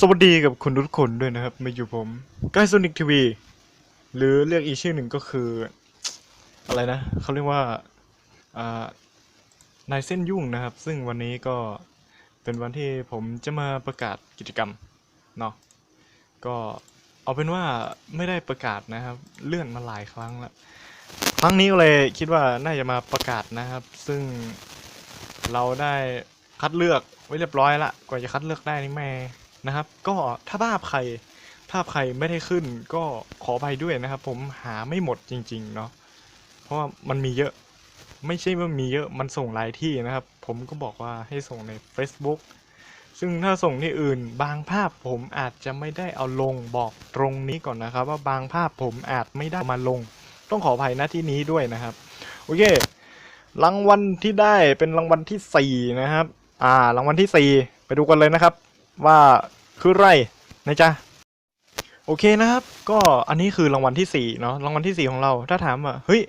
สวัสดีกับคุณทุกคนด้วยนะครับ มาอยู่ผมกายโซนิกทีวีหรือเรียกอีกชื่อหนึ่งก็คือ อะไรนะเขาเรียกว่า อ่านายเส้นยุ่งนะครับ ซึ่งวันนี้ก็เป็นวันที่ผมจะมาประกาศกิจกรรมเนาะก็เอาเป็นว่าไม่ได้ประกาศนะครับ เลื่อนมาหลายครั้งแล้วครั้งนี้ก็เลยคิดว่าน่าจะมาประกาศนะครับ ซึ่งเราได้คัดเลือกไว้เรียบร้อยละกว่าจะคัดเลือกได้นี่แม่ นะครับ ก็ถ้าภาพใครภาพใครไม่ได้ขึ้นก็ขอไปด้วยนะครับ ผมหาไม่หมดจริง ๆ เนาะเพราะว่ามันมีเยอะไม่ใช่ว่ามีเยอะมันส่งหลายที่นะครับ ผมก็บอกว่าให้ส่งใน Facebook ซึ่งถ้าส่งที่อื่น บางภาพผมอาจจะไม่ได้เอาลงบอกตรงนี้ก่อนนะครับ ว่าบางภาพผมอาจไม่ได้มาลง ต้องขออภัยน้าที่นี้ด้วยนะครับโอเครางวัลที่ได้เป็นรางวัลที่สี่นะครับ อ่ารางวัลที่สี่ไปดูกันเลยนะครับ ว่าคือไรนะจ๊ะโอเคนะครับ ก็อันนี้คือรางวัลที่สี่เนาะรางวัลที่สี่ของเรา ถ้าถามว่าเฮ้ย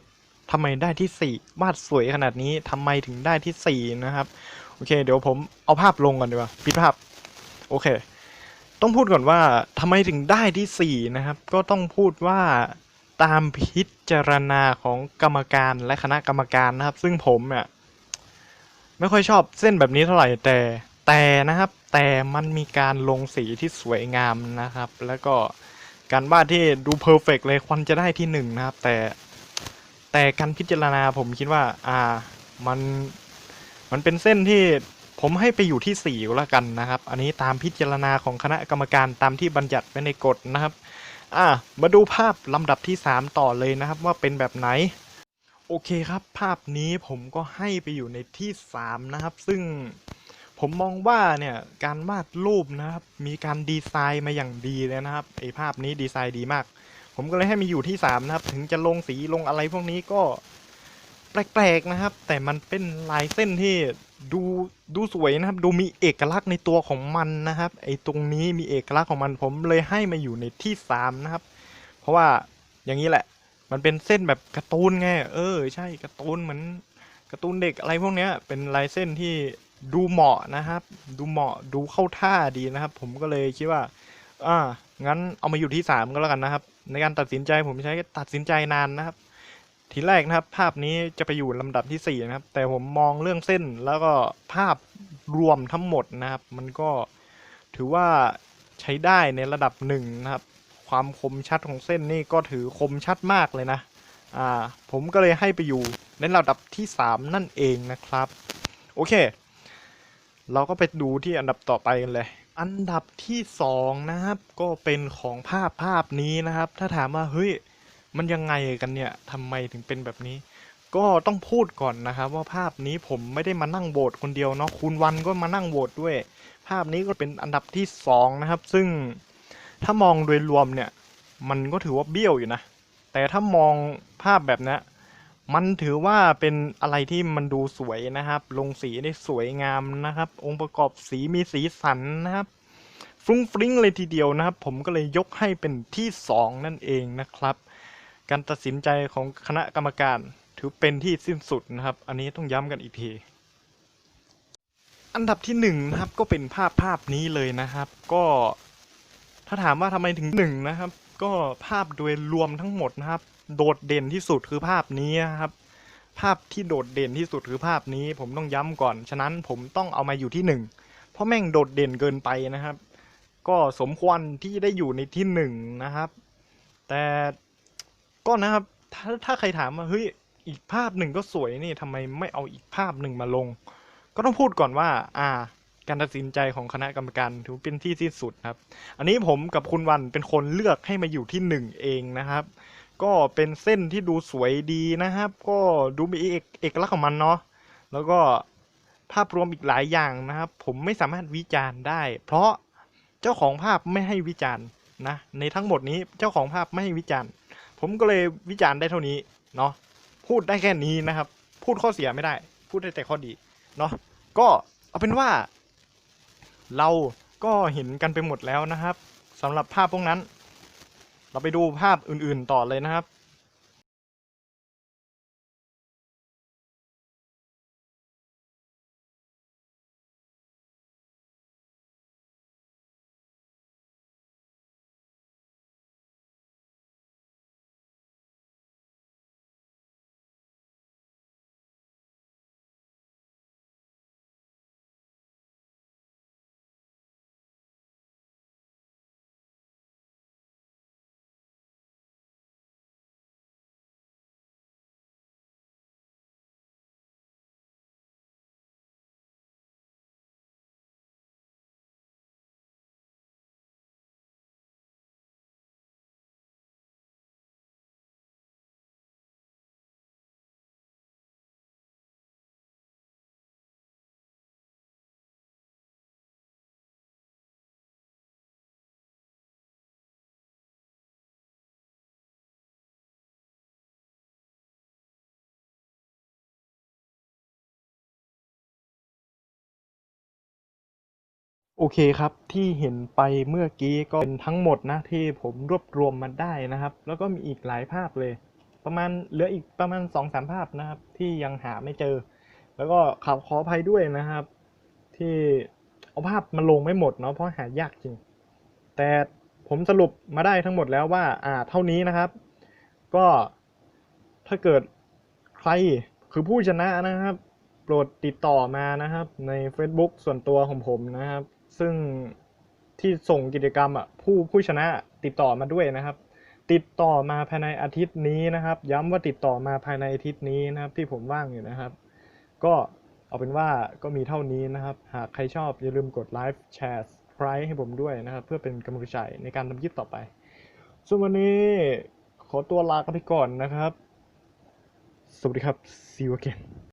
ทำไมได้ที่สี่วาดสวยขนาดนี้ทำไมถึงได้ที่สี่นะครับ โอเค เดี๋ยวผมเอาภาพลงก่อนดีกว่าปิดภาพ โอเค ต้องพูดก่อนว่าทำไมถึงได้ที่สี่นะครับ ก็ต้องพูดว่าตามพิจารณาของกรรมการและคณะกรรมการนะครับ ซึ่งผมเนี่ยไม่ค่อยชอบเส้นแบบนี้เท่าไหร่แต่ แต่นะครับแต่มันมีการลงสีที่สวยงามนะครับ แล้วก็การวาดที่ดูเพอร์เฟกเลยควรจะได้ที่หนึ่งนะครับ แต่แต่การพิจารณาผมคิดว่า อ่ามันมันเป็นเส้นที่ผมให้ไปอยู่ที่สี่แล้วกันนะครับ อันนี้ตามพิจารณาของคณะกรรมการตามที่บัญญัติไว้ในกฎนะครับ อะมาดูภาพลำดับที่ 3 ต่อเลยนะครับว่าเป็นแบบไหน โอเคครับ ภาพนี้ผมก็ให้ไปอยู่ในที่ 3 นะครับ ซึ่ง ผมมองว่าเนี่ยการวาดรูปนะครับ มีการดีไซน์มาอย่างดีเลยนะครับไอภาพนี้ดีไซน์ดีมาก ผมก็เลยให้มีอยู่ที่ 3 นะครับ ถึงจะลงสีลงอะไรพวกนี้ก็แปลกๆนะครับ แต่มันเป็นลายเส้นที่ดูดูสวยนะครับ ดูมีเอกลักษณ์ในตัวของมันนะครับ ไอ้ตรงนี้มีเอกลักษณ์ของมันผมเลยให้มาอยู่ในที่สามนะครับ เพราะว่าอย่างนี้แหละ มันเป็นเส้นแบบการ์ตูนไงเออ ใช่การ์ตูนเหมือนการ์ตูนเด็กอะไรพวกเนี้ยเป็นลายเส้นที่ ดูเหมาะนะครับ ดูเหมาะดูเข้าท่าดีนะครับ ผมก็เลยคิดว่า อ่า งั้นเอามาอยู่ที่สามก็แล้วกันนะครับ ในการตัดสินใจผมใช้ตัดสินใจนานนะครับ ทีแรกนะครับ ภาพนี้จะไปอยู่ลำดับที่4นะครับ แต่ผมมองเรื่องเส้นแล้วก็ภาพรวมทั้งหมดนะครับ มันก็ถือว่าใช้ได้ในระดับหนึ่งนะครับ ความคมชัดของเส้นนี่ก็ถือคมชัดมากเลยนะ อ่า ผมก็เลยให้ไปอยู่ในระดับที่ 3 นั่นเองนะครับ โอเค เราก็ไปดูที่อันดับต่อไปกันเลย อันดับที่สองนะครับ ก็เป็นของภาพภาพนี้นะครับ ถ้าถามว่าเฮ้ยมันยังไงกันเนี่ยทำไมถึงเป็นแบบนี้ ก็ต้องพูดก่อนนะครับ ว่าภาพนี้ผมไม่ได้มานั่งโหวตคนเดียวเนาะคุณวันก็มานั่งโหวตด้วย ภาพนี้ก็เป็นอันดับที่สองนะครับ ซึ่งถ้ามองโดยรวมเนี่ย มันก็ถือว่าเบี้ยวอยู่นะ แต่ถ้ามองภาพแบบนี้ มันถือว่าเป็นอะไรที่มันดูสวยนะครับ ลงสีได้สวยงามนะครับ องค์ประกอบสีมีสีสันนะครับ ฟรุ้งฟริ้งเลยทีเดียวนะครับ ผมก็เลยยกให้เป็นที่สองนั่นเองนะครับ การตัดสินใจของคณะกรรมการ ถือเป็นที่สิ้นสุดนะครับ อันนี้ต้องย้ำกันอีกที อันดับที่หนึ่งนะครับก็เป็นภาพภาพนี้เลยนะครับ ก็ถ้าถามว่าทำไมถึงหนึ่งนะครับ ก็ภาพโดยรวมทั้งหมดนะครับ โดดเด่นที่สุดคือภาพนี้นะครับ ภาพที่โดดเด่นที่สุดคือภาพนี้ ผมต้องย้ำก่อน ฉะนั้นผมต้องเอามาอยู่ที่หนึ่งเพราะแม่งโดดเด่นเกินไปนะครับ ก็สมควรที่ได้อยู่ในที่หนึ่งนะครับ แต่ก็นะครับถ้าถ้าใครถามว่าเฮ้ยอีกภาพหนึ่งก็สวยนี่ทำไมไม่เอาอีกภาพหนึ่งมาลง ก็ต้องพูดก่อนว่า อ่า การตัดสินใจของคณะกรรมการถือเป็นที่สิ้นสุดครับ อันนี้ผมกับคุณวันเป็นคนเลือกให้มาอยู่ที่หนึ่งเองนะครับ ก็เป็นเส้นที่ดูสวยดีนะครับ ก็ดูมีเอกเอกลักษณ์ของมันเนาะแล้วก็ภาพรวมอีกหลายอย่างนะครับ ผมไม่สามารถวิจารณ์ได้ เพราะเจ้าของภาพไม่ให้วิจารณ์นะในทั้งหมดนี้เจ้าของภาพไม่ให้วิจารณ์ ผมก็เลยวิจารณ์ได้เท่านี้เนาะพูดได้แค่นี้นะครับ พูดข้อเสียไม่ได้ พูดได้แต่ข้อดีเนาะก็เอาเป็นว่า เราก็เห็นกันไปหมดแล้วนะครับสำหรับภาพพวกนั้น เราไปดูภาพอื่นๆต่อเลยนะครับ โอเคครับที่เห็นไปเมื่อกี้ก็เป็นทั้งหมดนะที่ผมรวบรวมมาได้นะครับ แล้วก็มีอีกหลายภาพเลย ประมาณเหลืออีกประมาณสองสามภาพนะครับ ที่ยังหาไม่เจอ แล้วก็ขอขออภัยด้วยนะครับ ที่เอาภาพมาลงไม่หมดเนาะเพราะหายากจริง แต่ผมสรุปมาได้ทั้งหมดแล้วว่าอ่าเท่านี้นะครับ ก็ถ้าเกิดใครคือผู้ชนะนะครับ โปรดติดต่อมานะครับ ใน Facebook ส่วนตัวของผมนะครับ ซึ่งที่ส่งกิจกรรมอะผู้ผู้ชนะติดต่อมาด้วยนะครับ ติดต่อมาภายในอาทิตย์นี้นะครับ ย้ำว่าติดต่อมาภายในอาทิตย์นี้นะครับ ที่ผมว่างอยู่นะครับ ก็เอาเป็นว่าก็มีเท่านี้นะครับ หากใครชอบอย่าลืมกดไลค์แชร์ไพรให้ผมด้วยนะครับ เพื่อเป็นกำลังใจในการทำคลิปต่อไปส่วนวันนี้ขอตัวลากันไปก่อนนะครับ สวัสดีครับ see you again